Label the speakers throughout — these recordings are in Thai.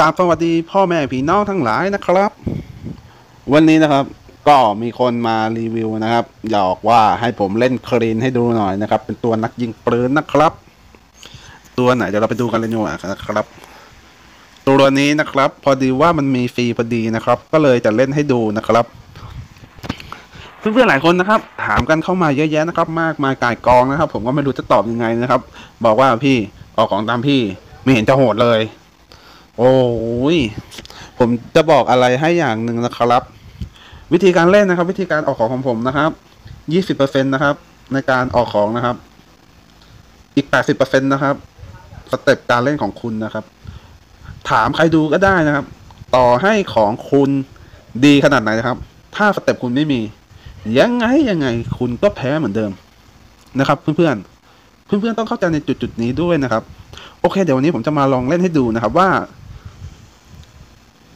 Speaker 1: กราบสวัสดีพ่อแม่พี่น้องทั้งหลายนะครับ วันนี้นะครับ ก็มีคนมารีวิวนะครับอยากว่าให้ผมเล่นคลีนให้ดูหน่อยนะครับ เป็นตัวนักยิงปืนนะครับ ตัวไหนเดี๋ยวเราไปดูกันเลยดีกว่านะครับ ตัวนี้นะครับ พอดีว่ามันมีฟรีพอดีนะครับ ก็เลยจะเล่นให้ดูนะครับ เพื่อนๆหลายคนนะครับ ถามกันเข้ามาเยอะแยะนะครับ มากมายกายกองนะครับ ผมก็ไม่รู้จะตอบยังไงนะครับ บอกว่าพี่ออกของตามพี่ไม่เห็นจะโหดเลย โอ้ยผมจะบอกอะไรให้อย่างหนึ่งนะครับ วิธีการเล่นนะครับ วิธีการออกของของผมนะครับยี่สิบเปอร์เซ็นตนะครับ ในการออกของนะครับ อีกแปดสิบเปอร์เซ็นตนะครับสเต็ปการเล่นของคุณนะครับ ถามใครดูก็ได้นะครับ ต่อให้ของคุณดีขนาดไหนนะครับ ถ้าสเต็ปคุณไม่มี ยังไงยังไงคุณก็แพ้เหมือนเดิมนะครับ เพื่อนๆเพื่อนๆต้องเข้าใจในจุดจุดๆนี้ด้วยนะครับ โอเค เดี๋ยววันนี้ผมจะมาลองเล่นให้ดูนะครับว่า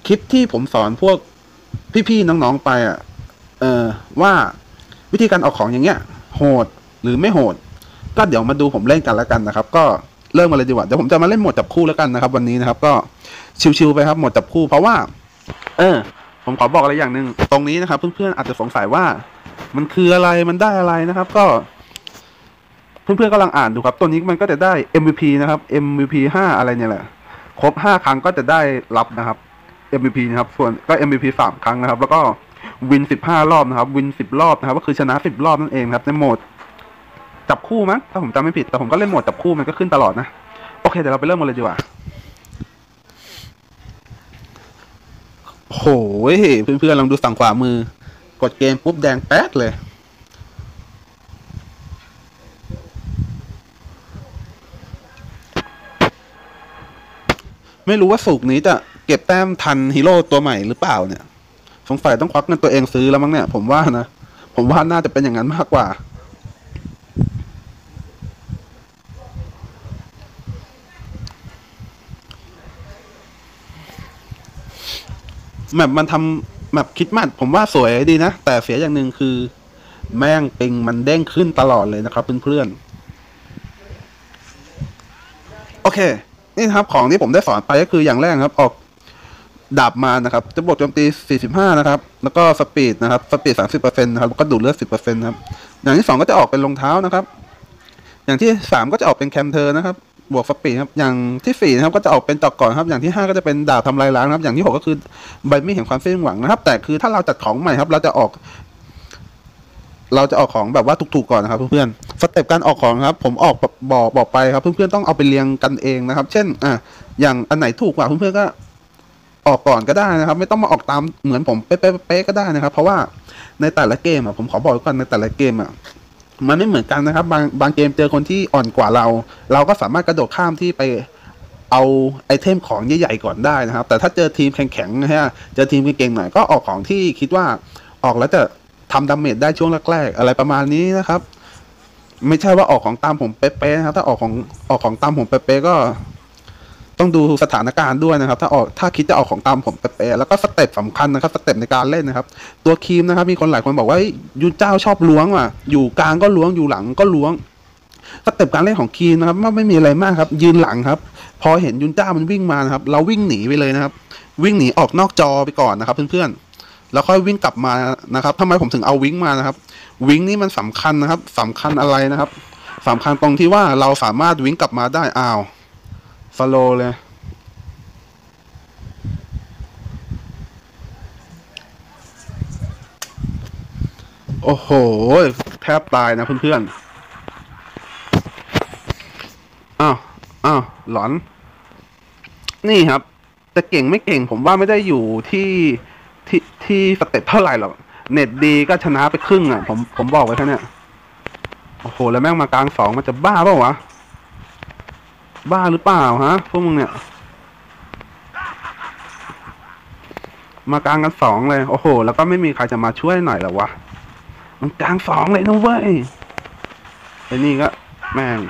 Speaker 1: คลิปที่ผมสอนพวกพี่ๆน้องๆไปอะเออว่าวิธีการออกของอย่างเงี้ย โหดหรือไม่โหด ก็เดี๋ยวมาดูผมเล่นกันแล้วกันนะครับ ก็เริ่มกันเลยดีกว่าเดี๋ยวผมจะมาเล่นหมดจับคู่แล้วกันนะครับ วันนี้นะครับ ก็ชิวๆไปครับหมดจับคู่ เพราะว่า เออ ผมขอบอกอะไรอย่างหนึ่งตรงนี้นะครับ เพื่อนๆอาจจะสงสัยว่า มันคืออะไรมันได้อะไรนะครับ ก็ เพื่อนๆกำลังอ่านดูครับ ตัวนี้มันก็จะได้ MVP นะครับ MVP ห้าอะไรเนี่ยแหละครบห้าครั้งก็จะได้รับนะครับ MVP นะครับ ส่วนก็ MVP สามครั้งนะครับ แล้วก็วินสิบห้ารอบนะครับ วินสิบรอบนะครับ ก็คือชนะสิบรอบนั่นเองครับ ในโหมดจับคู่มั้งถ้าผมจำไม่ผิด แต่ผมก็เล่นโหมดจับคู่มันก็ขึ้นตลอดนะ โอเคเดี๋ยวเราไปเริ่มกันเลยดีกว่าโหยเพื่อนๆลองดูสั่งขวามือ กดเกมปุ๊บแดงแป๊ดเลย ไม่รู้ว่าสุกนี้จะ เก็บแต้มทันฮีโร่ตัวใหม่หรือเปล่าเนี่ย สงสัยต้องควักเงินตัวเองซื้อแล้วมั้งเนี่ย ผมว่านะ ผมว่าน่าจะเป็นอย่างนั้นมากกว่า แมปมันทำแมปคิดมัดผมว่าสวยดีนะ แต่เสียอย่างหนึ่งคือ แม่งปิงมันเด้งขึ้นตลอดเลยนะครับเพื่อนๆ โอเคนี่ครับของที่ผมได้สอนไปก็คืออย่างแรกครับ ออก ดาบมานะครับ จะบวกโจมตี 45 นะครับ แล้วก็สปีดนะครับ สปีด 30%นะครับ แล้วก็ดูดเลือด 10%นะครับ อย่างที่สองก็จะออกเป็นรองเท้านะครับ อย่างที่สามก็จะออกเป็นแคมเทอร์นะครับ บวกสปีดครับ อย่างที่สี่นะครับ ก็จะออกเป็นจอกก่อนครับ อย่างที่ห้าก็จะเป็นดาบทำลายล้างครับ อย่างที่หกก็คือใบมีดแห่งความสิ้นหวังนะครับ แต่คือถ้าเราจัดของใหม่ครับ เราจะออก เราจะออกของแบบว่าถูกๆก่อนนะครับ เพื่อนๆ สเต็ปการออกของครับ ผมออกบอกบอกไปครับ เพื่อนๆต้องเอาไปเรียงกันเองนะครับ เช่น อะ อย่างอันไหนถูกกว่าเพื่อนๆก็ ออกก่อนก็ได้นะครับ ไม่ต้องมาออกตามเหมือนผมเป๊ะๆก็ได้นะครับ เพราะว่าในแต่ละเกมอะผมขอบอกไว้ก่อนในแต่ละเกมอะมันไม่เหมือนกันนะครับ บางบางเกมเจอคนที่อ่อนกว่าเรา เราก็สามารถกระโดดข้ามที่ไปเอาไอเทมของใหญ่ๆก่อนได้นะครับ แต่ถ้าเจอทีมแข็งๆนะฮะเจอทีมเก่งๆหน่อยก็ออกของที่คิดว่าออกแล้วจะทำดาเมจได้ช่วงแรกๆอะไรประมาณนี้นะครับ ไม่ใช่ว่าออกของตามผมเป๊ะๆนะครับ ถ้าออกของออกของตามผมเป๊ะๆก็ ต้องดูสถานการณ์ด้วยนะครับ ถ้าออกถ้าคิดจะออกของตามผมเป๊ะๆแล้วก็สเต็ปสำคัญนะครับสเต็ปในการเล่นนะครับ ตัวครีมนะครับ มีคนหลายคนบอกว่ายูเจ้าชอบล้วงว่ะอยู่กลางก็ล้วงอยู่หลังก็ล้วงสเต็ปการเล่นของครีมนะครับไม่มีอะไรมากครับ ยืนหลังครับ พอเห็นยุนเจ้ามันวิ่งมานะครับ เราวิ่งหนีไปเลยนะครับ วิ่งหนีออกนอกจอไปก่อนนะครับ เพื่อนๆแล้วค่อยวิ่งกลับมานะครับทำไมผมถึงเอาวิ่งมานะครับ วิ่งนี่มันสำคัญนะครับสำคัญอะไรนะครับสำคัญตรงที่ว่าเราสามารถวิ่งกลับมาได้อ้าว ฟโลเลย โอ้โห แทบตายนะเพื่อนๆ อ้าว อ้าว หลอน นี่ครับแต่เก่งไม่เก่งผมว่าไม่ได้อยู่ที่ที่ที่สเต็ปเท่าไหร่หรอก เน็ตดีก็ชนะไปครึ่งอะ ผมผมบอกไว้แค่นี้โอ้โห แล้วแม่งมากลางสองมันจะบ้าเปล่าวะ บ้าหรือเปล่าฮะพวกมึงเนี่ย มากลางกันสองเลย โอ้โห แล้วก็ไม่มีใครจะมาช่วยหน่อยหรอวะ มันกลางสองเลยนะเว้ยไอ้นี่ก็ แม่ง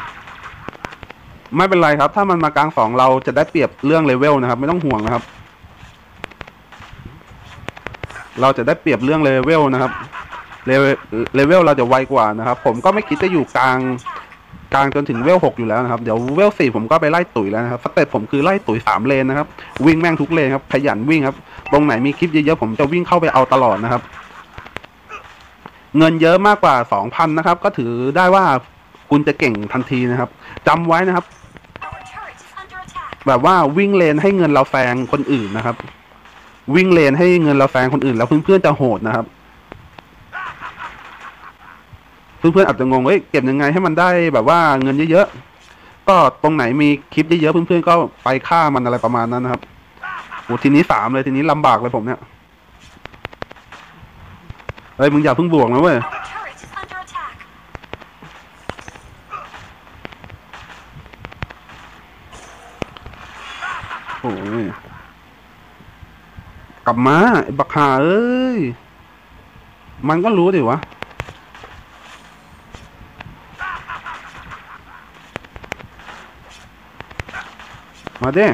Speaker 1: ไม่เป็นไรครับ ถ้ามันมากลางสองเราจะได้เปรียบเรื่องเลเวลนะครับ ไม่ต้องห่วงนะครับ เราจะได้เปรียบเรื่องเลเวลนะครับเลเวลเลเวลเราจะไวกว่านะครับ ผมก็ไม่คิดจะอยู่กลาง กลางจนถึงเวลหกอยู่แล้วนะครับ เดี๋ยวเวลสี่ผมก็ไปไล่ตุ๋ยแล้วนะครับสเต็ปผมคือไล่ตุ๋ยสามเลนนะครับ วิ่งแม่งทุกเลนครับขยันวิ่งครับ ตรงไหนมีคลิปเยอะๆผมจะวิ่งเข้าไปเอาตลอดนะครับ เงินเยอะมากกว่าสองพันนะครับ ก็ถือได้ว่าคุณจะเก่งทันทีนะครับจำไว้นะครับ แบบว่าวิ่งเลนให้เงินเราแซงคนอื่นนะครับ วิ่งเลนให้เงินเราแซงคนอื่น แล้วเพื่อนๆจะโหดนะครับ เพื่อนๆอาจจะงงเฮ้ยเก็บยังไงให้มันได้แบบว่าเงินเยอะๆก็ตรงไหนมีคลิปเยอะๆเพื่อนๆก็ไปฆ่ามันอะไรประมาณนั้นนะครับโอ้ทีนี้สามเลยทีนี้ลำบากเลยผมเนี่ยเฮ้ยมึงอย่าเพิ่งบวกนะเว้ยโอ้ยกลับมาไอ้บักหาเอ้ย มันก็รู้ดิวะ มาเด้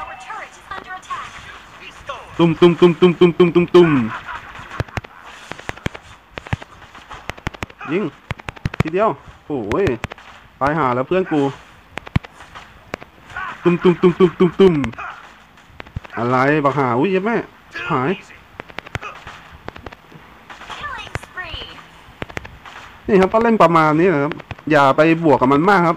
Speaker 2: Our turret is under attack.
Speaker 1: ตุ้มตุ้มตุ้มตุ้มตุ้มตุ้มตุ้มตุ้มยิงทีเดียวโอ้ยตายหาแล้วเพื่อนกู ตุ้มตุ้มตุ้มตุ้มตุ้มตุ้มอะไรบักหาอุ้ยเหี้ยแม่ชิบหาย
Speaker 2: Killing spree.
Speaker 1: นี่ครับก็เล่นประมาณนี้นะครับ อย่าไปบวกกับมันมากครับ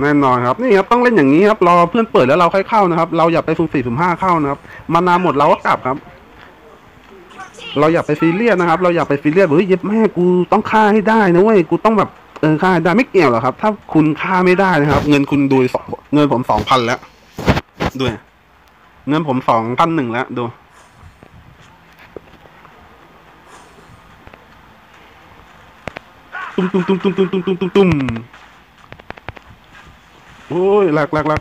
Speaker 1: แน่นอนครับนี่ครับต้องเล่นอย่างนี้ครับรอเพื่อนเปิดแล้วเราค่อยเข้านะครับ เราอย่าไปสุ่มสี่สุ่มห้าเข้านะครับ มานาหมดเราก็กลับครับ เราอย่าไปซีเรียสนะครับ เราอย่าไปซีเรียสเฮ้ยเย็บแม่กูต้องฆ่าให้ได้นะเว้ยกูต้องแบบเออฆ่าได้ไม่เกี่ยวหรอกครับ ถ้าคุณฆ่าไม่ได้นะครับ เงินคุณดูสองเงินผมสองพันแล้วดูเนี่ยเงินผมสองพันหนึ่งแล้วดูตุ้มตุ้มตุ้มตุ้มตุ้มตุ้มตุ้มตุ้ม โอ้ยหลักหลักหลัก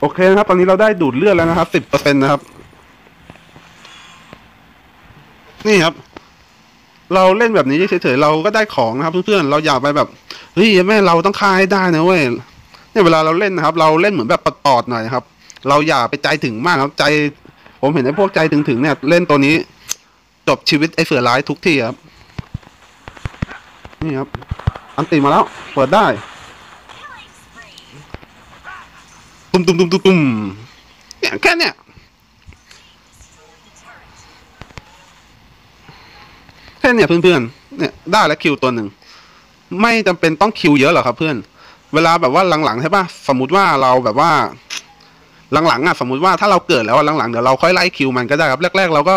Speaker 1: โอเคนะครับ ตอนนี้เราได้ดูดเลือดแล้วนะครับสิบเปอร์เซ็นต์นะครับ นี่ครับ เราเล่นแบบนี้เฉยๆเราก็ได้ของนะครับ เพื่อนๆเราอย่าไปแบบเฮ้ยแม่เราต้องฆ่าให้ได้นะเว้ยเนี่ยเวลาเราเล่นนะครับ เราเล่นเหมือนแบบปอดๆหน่อยครับ เราอย่าไปใจถึงมากครับใจ ผมเห็นไอ้พวกใจถึงๆเนี่ย เล่นตัวนี้ จบชีวิตไอ้เสือร้ายทุกที่ครับ นี่ครับ อันตีมาแล้ว เปิดได้ ตุ้มตุ้มตุ้มตุ้มตุ้มเนี่ยแค่เนี่ยแค่เนี่ยเพื่อนๆ เนี่ยได้แล้วคิวตัวหนึ่ง ไม่จำเป็นต้องคิวเยอะหรอกครับเพื่อน เวลาแบบว่าหลังๆใช่ปะสมมติว่าเราแบบว่า หลังๆอะสมมติว่าถ้าเราเกิดแล้วหลังๆเดี๋ยวเราค่อยไล่คิวมันก็ได้ครับ แรก ๆ เราก็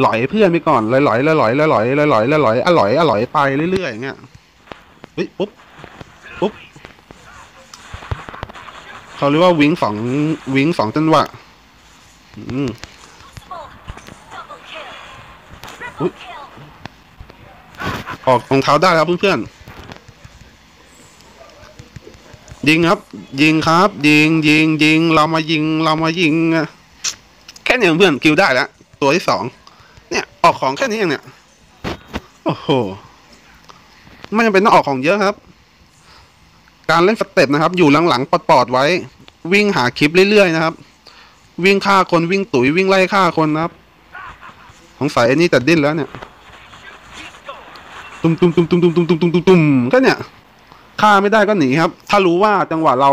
Speaker 1: หลอยเพื่อนไปก่อนลอยลอยลอยลอยลอยลอยลอยๆอร่อยอร่อยไปเรื่อยๆอย่างเงี้ยเฮ้ยปุ๊บปุ๊บเขาเรียกว่าวิงสองวิงสองจังหวะอืมออกรองเท้าได้ครับเพื่อนๆยิงครับ ยิงครับ ยิงยิงยิงเรามายิงเรามายิงอะแค่นี้เพื่อนคิวได้แล้วตัวที่สอง ออกของแค่นี้เองเนี่ย โอ้โห ไม่จำเป็นต้องออกของเยอะครับ การเล่นสเต็ปนะครับ อยู่หลังๆปอดๆไว้ วิ่งหาคลิปเรื่อยๆนะครับ วิ่งฆ่าคนวิ่งตุ๋ยวิ่งไล่ฆ่าคนนะครับสงสัยไอ้นี่แต่ดิ้นแล้วเนี่ยตุ้มตุ้มตุ้มตุ้มตุ้มตุ้มตุ้มตุ้มตุ้มตุ้มก็เนี่ยฆ่าไม่ได้ก็หนีครับ ถ้ารู้ว่าจังหวะเรา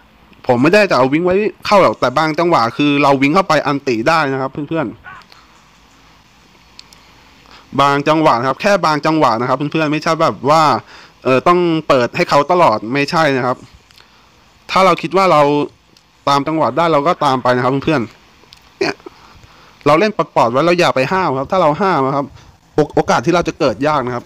Speaker 1: ผมไม่ได้จะเอาวิ่งไว้เข้าหรอกแต่บางจังหวะคือเราวิ่งเข้าไปอันติได้นะครับเพื่อนๆบางจังหวะครับ แค่บางจังหวะนะครับ เพื่อนๆไม่ใช่แบบว่า เออต้องเปิดให้เขาตลอดไม่ใช่นะครับ ถ้าเราคิดว่าเราตามจังหวะได้เราก็ตามไปนะครับ เพื่อนๆเนี่ย เราเล่นปลอดไว้เราอย่าไปห้ามครับ ถ้าเราห้ามครับ โอกาสที่เราจะเกิดยากนะครับ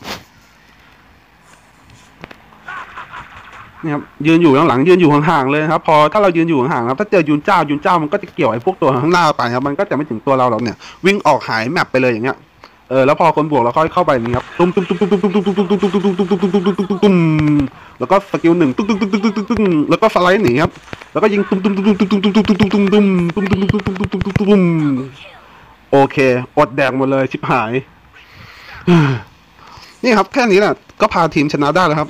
Speaker 1: นี่ครับยืนอยู่ข้างหลังยืนอยู่ห่างๆเลยครับ พอถ้าเรายืนอยู่ห่างๆครับถ้าเจอยุนเจ้ายุนเจ้ามันก็จะเกี่ยวไอ้พวกตัวข้างหน้าไปครับมันก็จะไม่ถึงตัวเราหรอกเนี่ย วิ่งออกหายแมปไปเลยอย่างเงี้ยเออแล้วพอคนบวกเราค่อยเข้าไปอย่างนี้ครับตุ้มตุ้มตุ้มตุ้มตุ้มตุ้มตุ้มตุ้มตุ้มตุ้มตุ้มตุ้มตุ้มตุ้มตุ้มตุ้มตุ้มตุ้มตุ้มแล้วก็สกิลหนึ่งตุ้มตุ้มตุ้มตุ้มตุ้มตุ้มตุ้มแล้วก็สไลด์หนีครับแล้วก็ยิงตุ้มตุ้มตุ้มตุ้มตุ้มตุ้มตุ้มตุ้มตุ้มตุ้มตุ้มตุ้มตุ้มตุ้มตุ้มตุ้มตุ้มตุ้มโอเคอดแดกหมดเลยชิบหายนี่ครับแค่นี้แหละก็พาทีมชนะได้แล้วครับ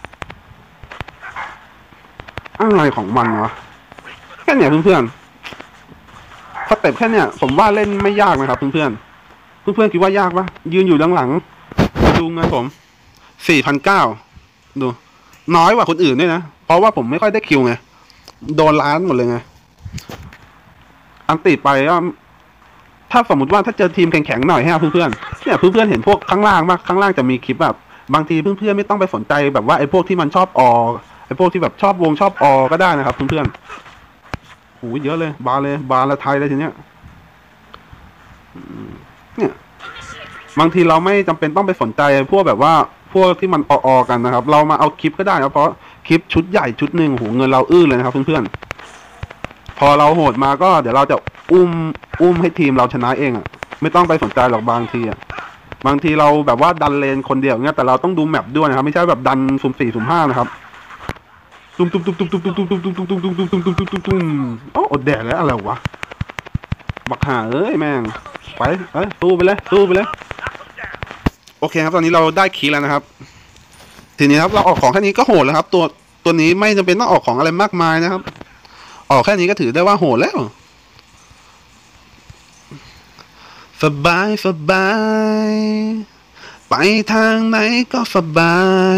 Speaker 1: อะไรของมันวะแค่เนี้ยเพื่อนๆสเต็ปแค่เนี้ยผมว่าเล่นไม่ยากนะครับเพื่อนๆเพื่อนๆคิดว่ายากปะยืนอยู่ด้านหลังดูเงินผมสี่พันเก้าดู น้อยกว่าคนอื่นด้วยนะ เพราะว่าผมไม่ค่อยได้คิวไง โดนล้านหมดเลยไง อันติไปก็ถ้าสมมติว่าถ้าเจอทีมแข็งๆหน่อยให้เพื่อนๆเนี่ยเพื่อนๆเห็นพวกข้างล่างมากข้างล่างจะมีคลิปแบบ บางทีเพื่อนๆไม่ต้องไปสนใจแบบว่าไอ้พวกที่มันชอบออไอ้พวกที่แบบชอบวงชอบออก็ได้นะครับเพื่อนๆโอ้เยอะเลย บาเลย บาละไทยเลยทีเนี้ยเนี่ยบางทีเราไม่จำเป็นต้องไปสนใจพวกแบบว่าพวกที่มันออๆกันนะครับ เรามาเอาคลิปก็ได้นะเพราะคลิปชุดใหญ่ชุดหนึ่งโหเงินเราอื้อเลยนะครับเพื่อนๆพอเราโหดมาก็เดี๋ยวเราจะอุ้มอุ้มให้ทีมเราชนะเองอะ ไม่ต้องไปสนใจหรอกบางทีอะบางทีเราแบบว่าดันเลนคนเดียวเงี้ยแต่เราต้องดูแมปด้วยนะครับ ไม่ใช่แบบดันสุ่มสี่สุ่มห้านะครับ ตุ้มตุ้มตุ้มตุ้มตุ้มตุ้มตุ้มตุ้มตุ้มตุ้มตุ้มตุ้มตุ้มตุ้มตุ้มตุ้มตุ้มโอ้อดแดดแล้วอะไรวะบักห่าเอ้ยแม่งไปไปสู้ไปเลยสู้ไปเลยโอเคครับตอนนี้เราได้คีแล้วนะครับ ทีนี้ครับเราออกของแค่นี้ก็โหดแล้วครับ ตัวตัวนี้ไม่จำเป็นต้องออกของอะไรมากมายนะครับ ออกแค่นี้ก็ถือได้ว่าโหดแล้วสบายสบาย ไปทางไหนก็สบาย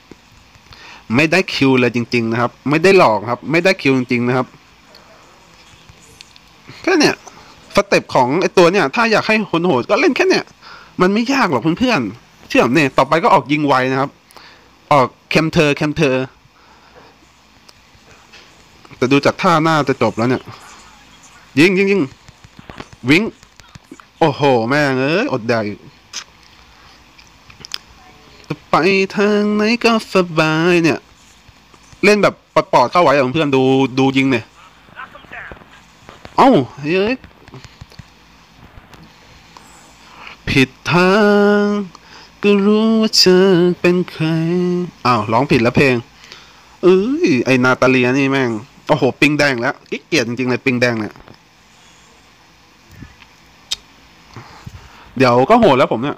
Speaker 1: ไม่ได้คิวเลยจริง ๆ นะครับ ไม่ได้หลอกครับ ไม่ได้คิวจริง ๆ นะครับแค่เนี้ยสเต็ปของไอตัวเนี่ย ถ้าอยากให้คนโหดก็เล่นแค่เนี้ยมันไม่ยากหรอกเพื่อนๆเชื่อมเนี่ยต่อไปก็ออกยิงไวนะครับ ออกเคมเทอร์เคมเทอร์แต่ดูจากท่าหน้าจะจบแล้วเนี่ย ยิงยิงยิงวิงโอ้โห แม่งเอ้ยอดแดกอีก จะไปทางไหนก็สบายเนี่ย เล่นแบบปอดๆเข้าไว้อะเพื่อนดูดูยิงเนี่ย เอ้าเฮ้ยผิดทาง ก็รู้ว่าเธอเป็นใครอ้าวร้องผิดแล้วเพลงเอ้ยไอนาตาเลียนี่แม่งโอ้โหปิงแดงแล้วกิ๊กเกียดจริงๆเลยปิงแดงเนี่ยเดี๋ยวก็โหดแล้วผมเนี่ย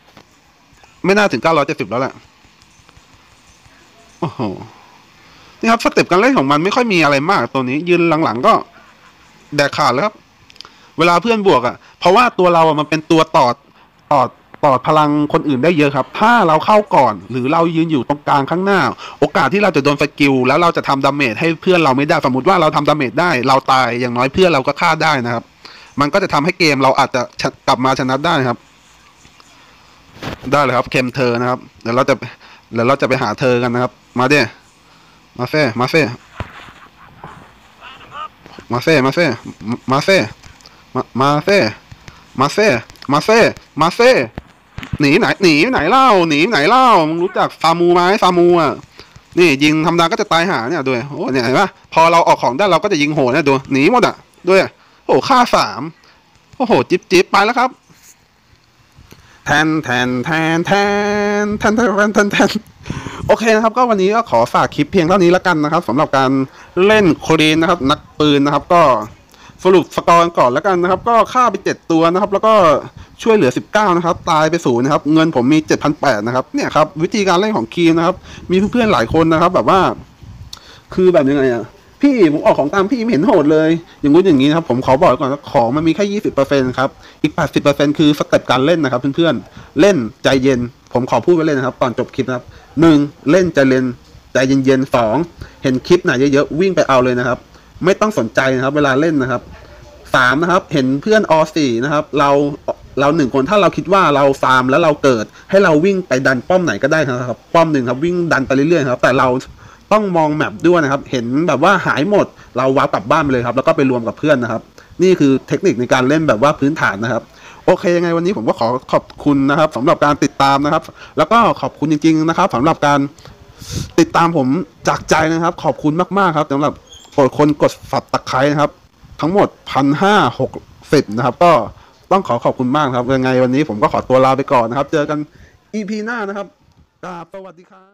Speaker 1: ไม่น่าถึง970แล้วแหละโอ้โหนี่ครับสเต็ปการเล่นของมันไม่ค่อยมีอะไรมากตัวนี้ ยืนหลังๆก็แดกขาดแล้วครับ เวลาเพื่อนบวกอะ่ะ เพราะว่าตัวเราอะมันเป็นตัวตอดตอดต่อพลังคนอื่นได้เยอะครับ ถ้าเราเข้าก่อนหรือเรายืนอยู่ตรงกลางข้างหน้า โอกาสที่เราจะโดนสกิลแล้วเราจะทำดาเมจให้เพื่อนเราไม่ได้สมมติว่าเราทำดาเมจได้ เราตายอย่างน้อยเพื่อนเราก็ฆ่าได้นะครับ มันก็จะทำให้เกมเราอาจจะกลับมาชนะได้ครับ ได้เลยครับเคมเธอนะครับเดี๋ยวเราจะเดี๋ยวเราจะไปหาเธอกันนะครับ มาเด้มาเซ่มาเซ่มาเซ่มาเซ่มาเซ่มาเซ่มาเซ่มาเซ่มาเซ่หนีไหนหนีไหนเล่าหนีไหนเล่ามึงรู้จักซามูไหมซามูอะนี่ยิงธรรมดาก็จะตายหาเนี่ยด้วยโอ้เนี่ยเห็นปะพอเราออกของได้เราก็จะยิงโหดเนี่ยดูหนีหมดอะด้วยโอ้ฆ่าสามโอ้โห จิ๊บจิ๊บไปแล้วครับ ทนแทนแทนแทนแทนแทนแทนแทนโอเคนะครับ ก็วันนี้ก็ขอฝากคลิปเพียงเท่านี้แล้วกันนะครับสำหรับการเล่นโคลีนนะครับ นักปืนนะครับ ก็สรุปสกอร์ก่อนแล้วกันนะครับ ก็ฆ่าไปเจ็ดตัวนะครับ แล้วก็ช่วยเหลือสิบเก้านะครับ ตายไปศูนย์นะครับ เงินผมมี 7,800นะครับ เนี่ยครับ วิธีการเล่นของคีมนะครับ มีเพื่อนๆหลายคนนะครับ แบบว่า คือแบบยังไงอะ พี่ผมออกของตามพี่ไม่เห็นโหดเลย อย่างงู้นอย่างนี้นะครับผมขอบอกไว้ก่อนว่าของมันมีแค่ยี่สิบเปอร์เซ็นครับอีกแปดสิบเปอร์เซ็นคือสเต็ปการเล่นนะครับเพื่อนๆเล่นใจเย็น ผมขอพูดไว้เลยนะครับตอนจบคลิปนะครับหนึ่งเล่นใจเย็นใจเย็นๆสองเห็นคลิปไหนเยอะๆวิ่งไปเอาเลยนะครับ ไม่ต้องสนใจนะครับ เวลาเล่นนะครับสามนะครับเห็นเพื่อนอสี่นะครับ เราเราหนึ่งคนถ้าเราคิดว่าเราฟาร์มแล้วเราเกิด ให้เราวิ่งไปดันป้อมไหนก็ได้นะครับ ป้อมหนึ่งครับวิ่งดันไปเรื่อยๆครับ แต่เรา ต้องมองแมปด้วยนะครับ เห็นแบบว่าหายหมด เราวาร์ปกลับบ้านไปเลยครับ แล้วก็ไปรวมกับเพื่อนนะครับ นี่คือเทคนิคในการเล่นแบบว่าพื้นฐานนะครับ โอเคยังไงวันนี้ผมก็ขอขอบคุณนะครับสำหรับการติดตามนะครับ แล้วก็ขอบคุณจริง ๆ นะครับสำหรับการติดตามผมจากใจนะครับ ขอบคุณมากๆครับสำหรับกดคนกดสับตะไคร้นะครับ ทั้งหมดพันห้าหกสิบนะครับ ก็ต้องขอขอบคุณมากครับยังไงวันนี้ผมก็ขอตัวลาไปก่อนนะครับ เจอกัน EP หน้านะครับกราบสวัสดีครับ